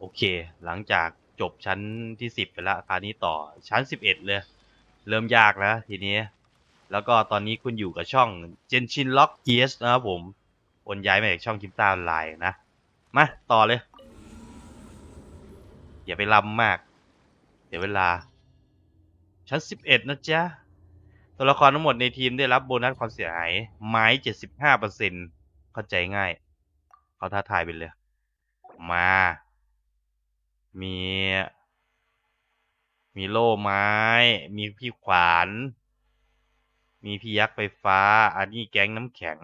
โอเค หลังจากจบชั้นที่สิบไปแล้วคราวนี้ต่อชั้นสิบเอ็ดเลย เริ่มยากแล้วทีนี้ แล้วก็ตอนนี้คุณอยู่กับช่อง Genshin Lock GS นะครับผมโอนย้ายมาจากช่องคิมตาออนไลน์นะ มา ต่อเลย อย่าไปลำมาก เดี๋ยวเวลา ชั้นสิบเอ็ดนะจ๊ะ ตัวละครทั้งหมดในทีมได้รับโบนัสความเสียหายไม้เจ็ดสิบห้าเปอร์เซ็นเข้าใจง่าย เขาท้าทายไปเลย มา มี มีโล่ไม้ มีพี่ขวาน มีพี่ยักษ์ไฟฟ้า อันนี้แก๊งน้ำแข็ง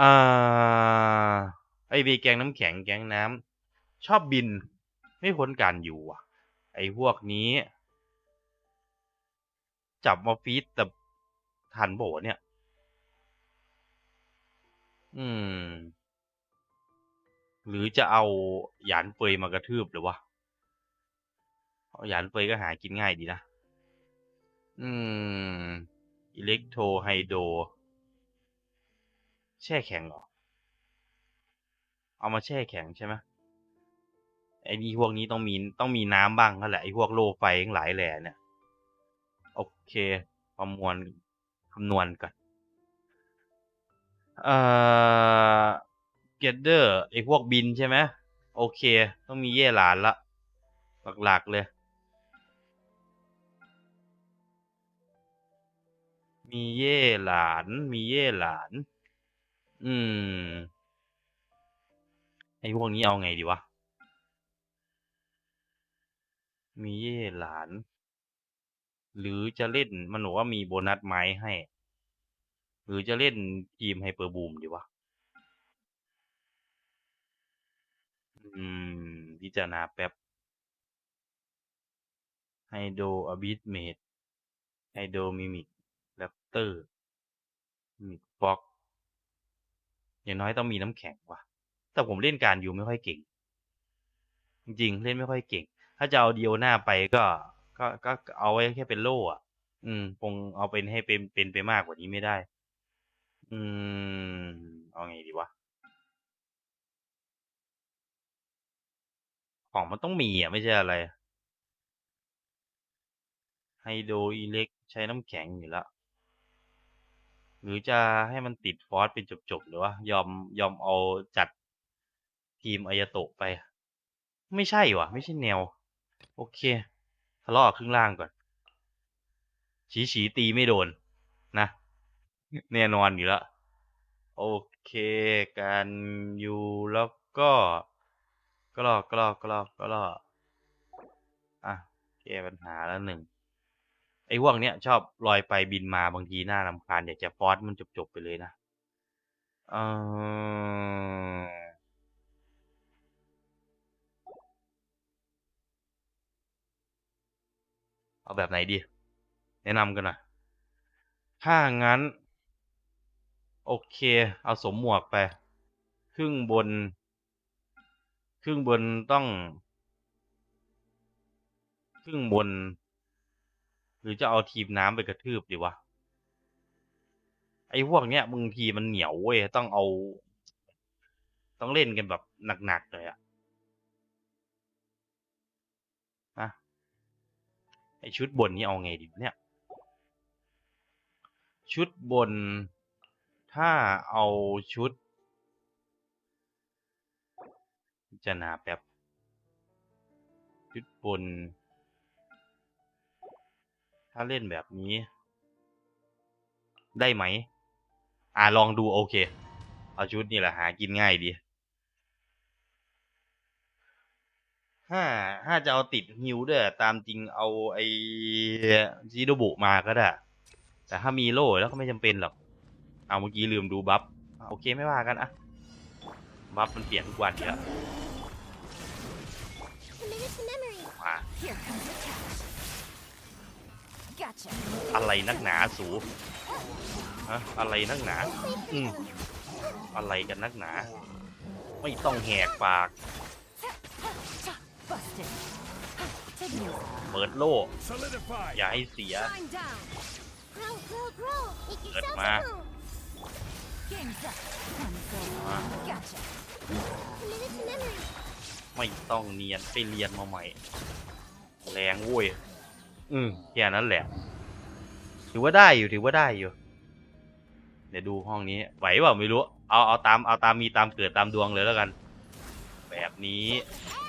อ่า ไอ้บีแก๊งน้ำแข็งแก๊งน้ำชอบบิน ไม่พ้นการอยู่อะ ไอ้พวกนี้ จับมาฟีดแต่ทันโบเนี่ย อืม หรือจะเอาหยานเฟยมากระทืบหรือวะเอาหยานเฟยก็หากินง่ายดีนะ อืม อิเล็กโทรไฮโดรแช่แข็งเหรอ เอามาแช่แข็งใช่ไหมไอ้นี่พวกนี้ต้องมีต้องมีน้ำบ้างนั่นแหละไอ้พวกโลไฟทั้งหลายแหล่เนี่ย โอเค ประมวลคำนวณก่อน เอ่อ เกตเดอร์ไอพวกบินใช่ไหมโอเค ต้องมีเย่หลานละ หลักๆเลย มีเย่หลาน มีเย่หลาน อืม ไอพวกนี้เอาไงดีวะ มีเย่หลาน หรือจะเล่นมันบอกว่ามีโบนัสไม้ให้ หรือจะเล่นทีมไฮเปอร์บูมดีวะ อืม พิจารณาแป๊บ ไฮโดอบิสเมดไฮโดมิมิกแรปเตอร์มิกฟ็อกอย่างน้อยต้องมีน้ำแข็งว่ะ แต่ผมเล่นการอยู่ไม่ค่อยเก่ง จริงๆ เล่นไม่ค่อยเก่ง ถ้าจะเอาเดียวหน้าไปก็ ก็ก็เอาไว้แค่เป็นโล่อะอืมคงเอาเป็นให้เป็นเป็นไปมากกว่านี้ไม่ได้ อืม เอาไงดีวะ ของมันต้องมีอะ ไม่ใช่อะไร ไฮโดรอิเล็กใช้น้ำแข็งอยู่แล้ว หรือจะให้มันติดฟอสเป็นจบๆ หรือว่า ยอมยอมเอาจัดทีมอายโตะไป ไม่ใช่วะไม่ใช่แนว โอเค ทะเลาะครึ่งล่างก่อน ฉีฉีตีไม่โดน นะ แน่นอนอยู่แล้ว โอเค การอยู่แล้วก็ กรอกกรอกกรอกกรอกอะแก้ปัญหาแล้วหนึ่งไอ้พวกเนี้ยชอบลอยไปบินมาบางทีน่ารำคาญอยากจะฟอสมันจบๆไปเลยนะเออเอาแบบไหนดี แนะนำกันหน่อย ถ้างั้น โอเค เอาสมหมวกไป ครึ่งบน ครึ่งบนต้อง ครึ่งบน หรือจะเอาทีมน้ำไปกระทืบดีวะ ไอ้พวกเนี้ยบางทีมันเหนียวเว้ย ต้องเอา ต้องเล่นกันแบบหนักๆเลยอะนะไอชุดบนนี้เอาไงดีเนี่ย ชุดบน ถ้าเอาชุด พิจารณาแป๊บชุดบน ถ้าเล่นแบบนี้ ได้ไหม อ่าลองดูโอเค เอาชุดนี่แหละหากินง่ายดีถ้าถ้าจะเอาติดฮิวด้วยตามจริงเอาไอซีโดบุมาก็ได้ แต่ถ้ามีโล่แล้วก็ไม่จำเป็นหรอก เอาเมื่อกี้ลืมดูบัฟ โอเคไม่ว่ากันอะ บัฟมันเปลี่ยนทุกวันอยู่แล้ว Committed to memory. มา Here comes the catch. Gotcha. อะไรนักหนาสูฮะอะไรนักหนา อืมอะไรกันนักหนา ไม่ต้องแหกปาก Busted. Take me out. เปิดโล่ Solidify. อย่าให้เสีย Shine down. Grow, grow, grow. ไม่ต้องเนียนไปเรียนมาใหม่ แรงเว้ย อืมแค่นั้นแหละ ถือว่าได้อยู่ ถือว่าได้อยู่ เดี๋ยวดูห้องนี้ ไหวเปล่าไม่รู้ เอาเอาตาม เอาตามมีตามเกิดตามดวงเลยแล้วกัน แบบนี้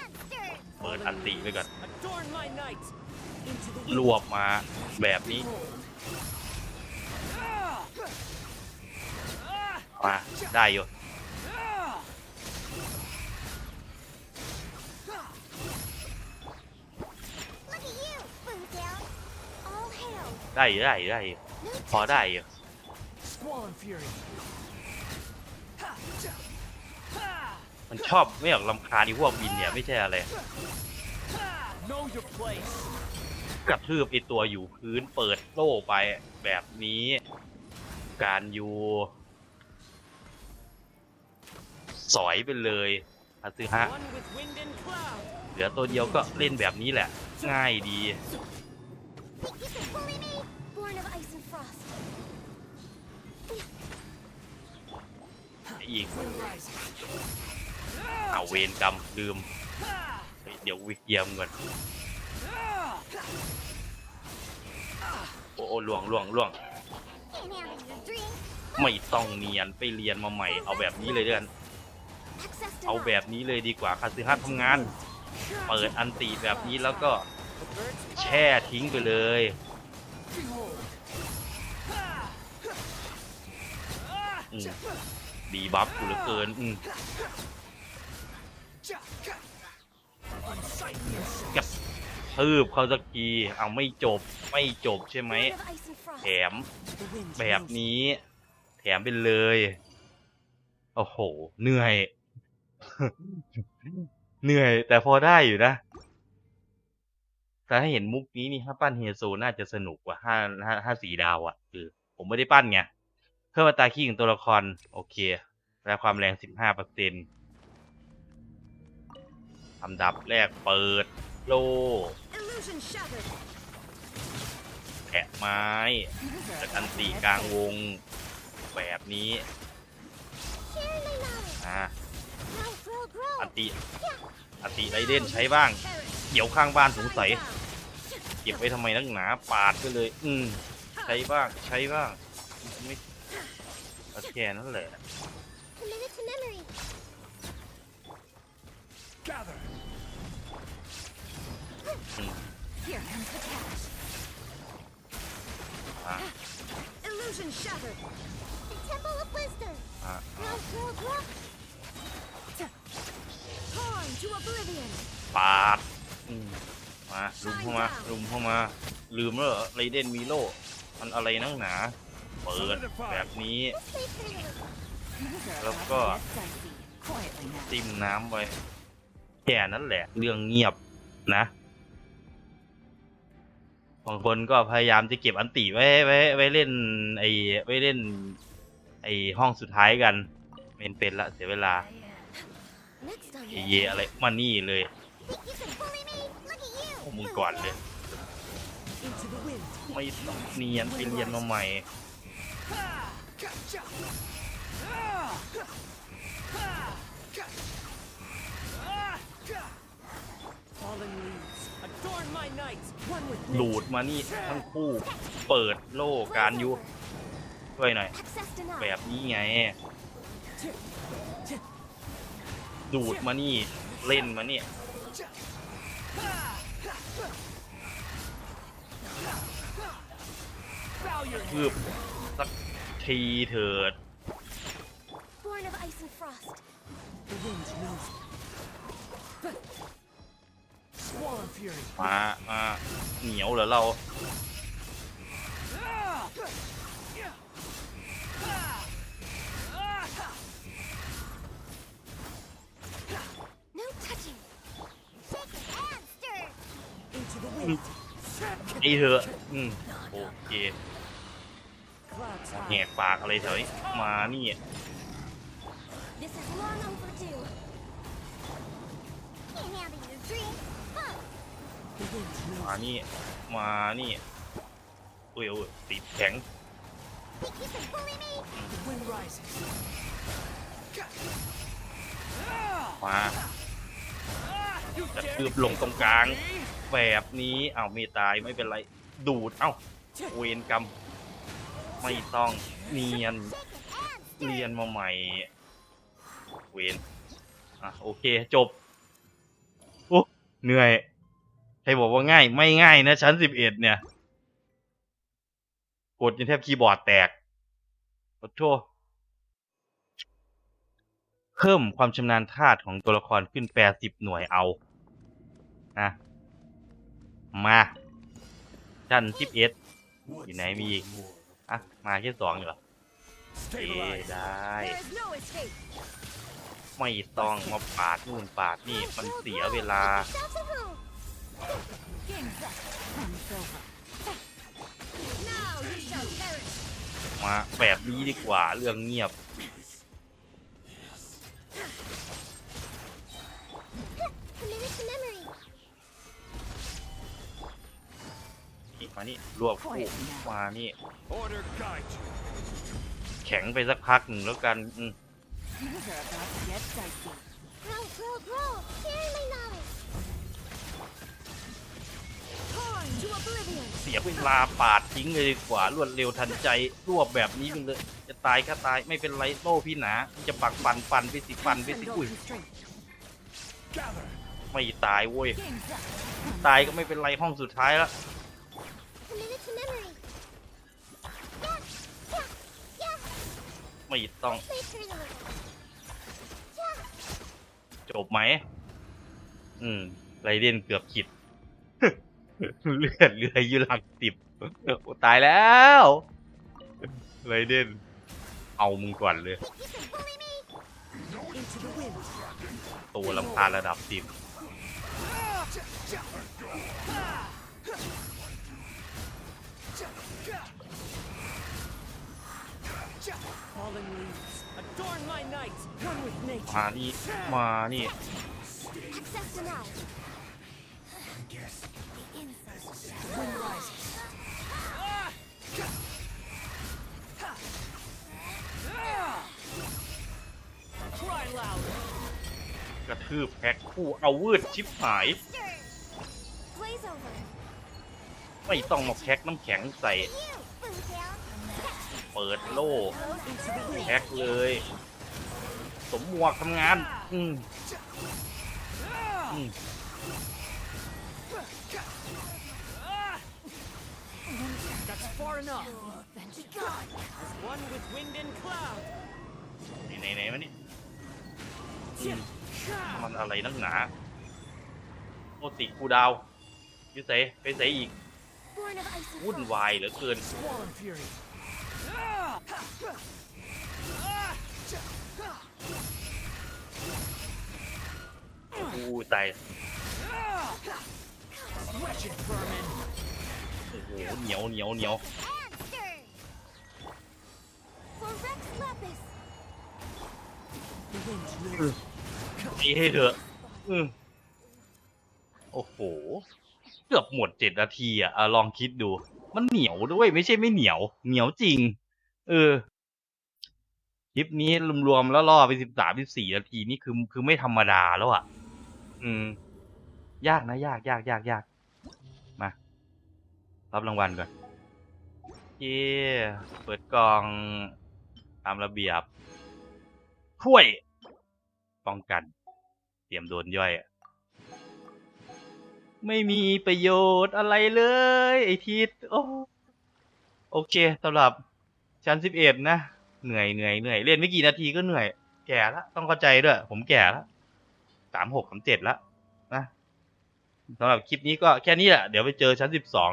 Answer. เปิดอันติไปก่อน Adorn my night. Into the รวบมาแบบนี้ มาได้อยู่ได้อยู่ได้อยู่ได้อยู่พอได้อยู่มันชอบไม่ออกลำคาญไอ้พวกบินเนี่ยไม่ใช่อะไรกระทืบไอตัวอยู่พื้นเปิดโล่ไปแบบนี้ การยู สอยไปเลยอาซึฮะเหลือตัวเดียวก็เล่นแบบนี้แหละ ง่ายดีอีกเอาเวรกรรมลืม เดี๋ยววิกเยียมก่อนโอ้โอ้ล่วงหลวงหลวงไม่ต้องเนียนไปเรียนมาใหม่เอาแบบนี้เลยเดือน เอาแบบนี้เลยดีกว่าคาซึฮะทำงาน เปิดอันตีแบบนี้แล้วก็แช่ทิ้งไปเลยดีบัฟกูเหลือเกินอืมกับทืบเขาสักทีเอาไม่จบไม่จบใช่ไหมแถมแบบนี้ แถมไปเลย โอ้โห เหนื่อย เหนื่อย แต่พอได้อยู่นะ แต่ถ้าเห็นมุกนี้นี่ถ้าปั้นเฮโซน่าจะสนุกกว่าห้าห้าห้าสีดาวอะ่ะคือผมไม่ได้ปั้นไงเพิ่มอัตราขี้ของตัวละคร โอเคและความแรงสิบห้าเปอร์เซ็นอันดับแรกเปิด โล Illusion shattered. แผะไม้จากอันตีกลางวงแบบนี้ Share my knowledge. อ่า Grow, grow, grow. อันติอันติไรเด่นใช้บ้าง เกี่ยวข้างบ้านสงสัย เก็บไว้ทำไมนักหนา ปาดไปเลย อืม ใช้บ้าง ใช้บ้าง ไม่โอเคนั่นแหละ Commit it to memory. Gather. อืม Here comes the cash. อ่า Illusion shattered. The Temple of Wisdom. อ่า ปาดอืมมาลุมเข้ามาลุมเข้ามา ลืมแล้วเหรอไรเด่นมีโล่มันอะไรนักหนา เปิดแบบนี้ This way clearly. แล้วก็จิ้มน้ำไปแค่นั้นแหละ เรื่องเงียบนะบางคนก็พยายามจะเก็บอันติไว้ไว้ไว้เล่น ไอไว้เล่น ไอห้องสุดท้ายกันเป็นเป็นละเสียเวลา Next on เยอะไรมานี่เลยพวกมึงก่อนเลย ไม่ต้องเนียนไปเรียนมาใหม่หลูดมานี่ทั้งคู่เปิดโลกการยุ่ช่วยหน่อย แบบนี้ไง ดูดมานี่ เล่นมาเนี่ย Bow your คืบสักทีเถิด Born of ice and frost. The wind knows it. Squall Fury. มามาเหนียวเหรอเรา Into the wind. ไอ้เถอะอืมโอเค Clouds แห high. กปากอะไรแถวนี้มานี่ This is long overdue. Can't handle your dream. Huh. The wind มา knows it. นี่ มานี่อุ้ยอุ้ยติดแข็ง Think you กระ dare ทืบลงตรงกลาง แบบนี้เอาไม่ตายไม่เป็นไร ดูด เอ้าเวรกรรม ไม่ต้องเนียนเรียนมาใหม่ เวนอะโอเคจบ โอ้เหนื่อย ใครบอกว่าง่าย ไม่ง่ายนะชั้นสิบเอ็ดเนี่ย กดจนแทบคีย์บอร์ดแตกขอโทษ เพิ่มความชำนาญธาตุของตัวละครขึ้นแปดสิบหน่วยเอานะมาชั้นสิบเอ็ดอยู่ไหนมีอีกอะมาแค่สองเหรอเอได้ ไม่ต้องมาปาดนู่นปาดนี่มันเสียเวลา มาแบบนี้ดีกว่าเรื่องเงียบ มานี่รวบคู่มานี่ Order guide you. แข็งไปสักพักหนึ่งแล้วกันอืม Things are about to get dicey. Grow, grow, grow. Share my knowledge. Torn to oblivion. เสียเวลาปาดทิ้งเลยดีกว่ารวดเร็วทันใจรวบแบบนี้ไปเลย จะตายก็ตายไม่เป็นไรโต้พี่หนาจะปักปันปันไปสิปันไปสิอุ้ย Gather. ไม่ตายเว้ย Game's up. ตายก็ไม่เป็นไรห้องสุดท้ายแล้ว ไม่ต้อง จบไหม อืม ไรเดนเกือบขิด เลือดเลืออยู่หลักสิบตายแล้ว ไรเดน เอามึงก่อนเลย ตัวลำพานระดับสิบ มา nature. นี่มานี่ Access denied. The inside. Wind rises. Cry loud. กระทืบแพ็คคู่เอาวืดชิบหาย Stir. Blaze over. ไม่ต้องมาแพ็คน้ำแข็งใส่ You, Boo Tail. เปิดโล่ Into the wind. แพ็คเลย สมหมวกทำงาน อืมอืม That's far enough. As one with wind and cloud. ไหนไหนๆๆมานี่อืมมันอะไรนักหนาโอติกูดาวอยูเสไปเสอีก Born of ice and วุ่น frost. วายเหลือเกิน Swollen fury. กูตายโอ้โหเหนียวเหนียวเหนียว And stir. For Rex Lapis. The wind's moving. ตีให้เถอะอืมโอ้โห เกือบหมดเจ็ดนาทีอะอะลองคิดดู มันเหนียวด้วยไม่ใช่ไม่เหนียว เหนียวจริง เออคลิปนี้รวมๆแล้วล่อไปสิบสามสิบสี่นาทีนี่คือคือไม่ธรรมดาแล้วอะ อืม ยากนะ ยากยากยากยากมา รับรางวัลก่อนเย้เปิดกล่อง ตามระเบียบถ้วย ป้องกัน เตรียมโดนย่อยอะไม่มีประโยชน์อะไรเลย ไอทิศโอ้โอเคสำหรับ ชั้นสิบเอ็ดนะ เหนื่อยเหนื่อยเหนื่อยเล่นไม่กี่นาทีก็เหนื่อย แก่แล้วต้องเข้าใจด้วย ผมแก่แล้วสามหกสามเจ็ดแล้วนะสำหรับคลิปนี้ก็แค่นี้แหละ เดี๋ยวไปเจอชั้นสิบสอง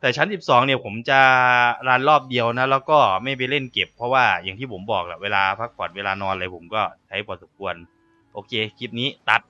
แต่ชั้นสิบสองเนี่ยผมจะรันรอบเดียวนะ แล้วก็ไม่ไปเล่นเก็บ เพราะว่าอย่างที่ผมบอกแหละเวลาพักผ่อนเวลานอนอะไรผมก็ใช้พอสมควร โอเค คลิปนี้ตัด